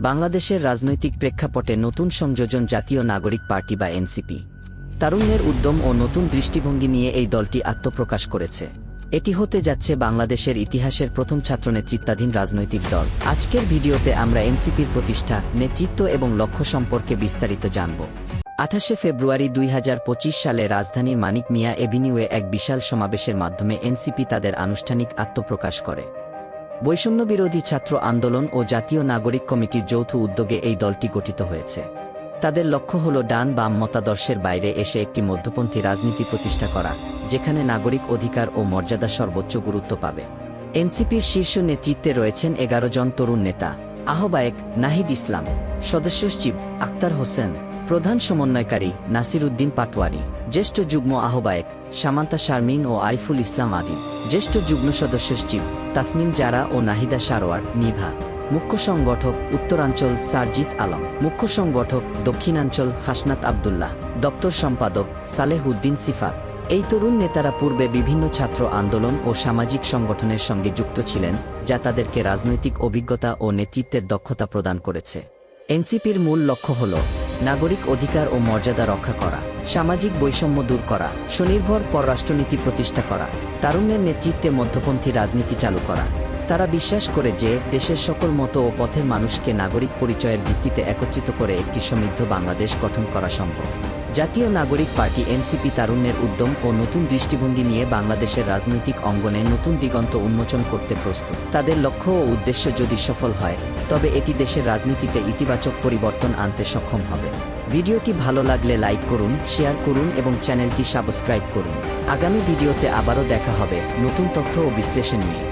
বাংলাদেশের রাজনৈতিক প্রেক্ষাপটে নতুন সংযোজন জাতীয় নাগরিক পার্টি বা এনসিপি। তারুণ্যের উদ্যম ও নতুন দৃষ্টিভঙ্গি নিয়ে এই দলটি আত্মপ্রকাশ করেছে। এটি হতে যাচ্ছে বাংলাদেশের ইতিহাসের প্রথম ছাত্র নেতৃত্বাধীন রাজনৈতিক দল। আজকের ভিডিওতে আমরা এনসিপির প্রতিষ্ঠা, নেতৃত্ব এবং লক্ষ্য সম্পর্কে বিস্তারিত জানব। আঠাশে ফেব্রুয়ারি দুই হাজার পঁচিশ সালে রাজধানীর মানিক মিয়া এভিনিউয়ে এক বিশাল সমাবেশের মাধ্যমে এনসিপি তাদের আনুষ্ঠানিক আত্মপ্রকাশ করে। বৈষম্যবিরোধী ছাত্র আন্দোলন ও জাতীয় নাগরিক কমিটির যৌথ উদ্যোগে এই দলটি গঠিত হয়েছে। তাদের লক্ষ্য হল ডান বাম মতাদর্শের বাইরে এসে একটি মধ্যপন্থী রাজনীতি প্রতিষ্ঠা করা, যেখানে নাগরিক অধিকার ও মর্যাদা সর্বোচ্চ গুরুত্ব পাবে। এনসিপির শীর্ষ নেতৃত্বে রয়েছেন এগারো জন তরুণ নেতা। আহ্বায়ক নাহিদ ইসলাম, সদস্য সচিব আক্তার হোসেন প্রধান সমন্বয়কারী নাসির উদ্দিন পাটওয়ারি জ্যেষ্ঠ যুগ্ম আহ্বায়ক সামান্তা শারমিন ও আরিফুল ইসলাম আদিল জ্যেষ্ঠ যুগ্ম সদস্য সচিব তাসনিম জারা ও নাহিদা সারোয়ার, নিভা, মুখ্য সংগঠক উত্তরাঞ্চল সার্জিস আলম, মুখ্য সংগঠক দক্ষিণাঞ্চল হাসনাত আবদুল্লাহ, দপ্তর সম্পাদক সালেহ উদ্দিন সিফাত। এই তরুণ নেতারা পূর্বে বিভিন্ন ছাত্র আন্দোলন ও সামাজিক সংগঠনের সঙ্গে যুক্ত ছিলেন, যা তাদেরকে রাজনৈতিক অভিজ্ঞতা ও নেতৃত্বের দক্ষতা প্রদান করেছে। এনসিপির মূল লক্ষ্য হল নাগরিক অধিকার ও মর্যাদা রক্ষা করা, সামাজিক বৈষম্য দূর করা, স্বনির্ভর পররাষ্ট্রনীতি প্রতিষ্ঠা করা, তারুণ্যের নেতৃত্বে মধ্যপন্থী রাজনীতি চালু করা। তারা বিশ্বাস করে যে দেশের সকল মতো ও পথের মানুষকে নাগরিক পরিচয়ের ভিত্তিতে একত্রিত করে একটি সমৃদ্ধ বাংলাদেশ গঠন করা সম্ভব। জাতীয় নাগরিক পার্টি এনসিপি তারুণ্যের উদ্যম ও নতুন দৃষ্টিভঙ্গি নিয়ে বাংলাদেশের রাজনৈতিক অঙ্গনে নতুন দিগন্ত উন্মোচন করতে প্রস্তুত। তাদের লক্ষ্য ও উদ্দেশ্য যদি সফল হয়, তবে এটি দেশের রাজনীতিতে ইতিবাচক পরিবর্তন আনতে সক্ষম হবে। ভিডিওটি ভালো লাগলে লাইক করুন, শেয়ার করুন এবং চ্যানেলটি সাবস্ক্রাইব করুন। আগামী ভিডিওতে আবারও দেখা হবে নতুন তথ্য ও বিশ্লেষণ নিয়ে।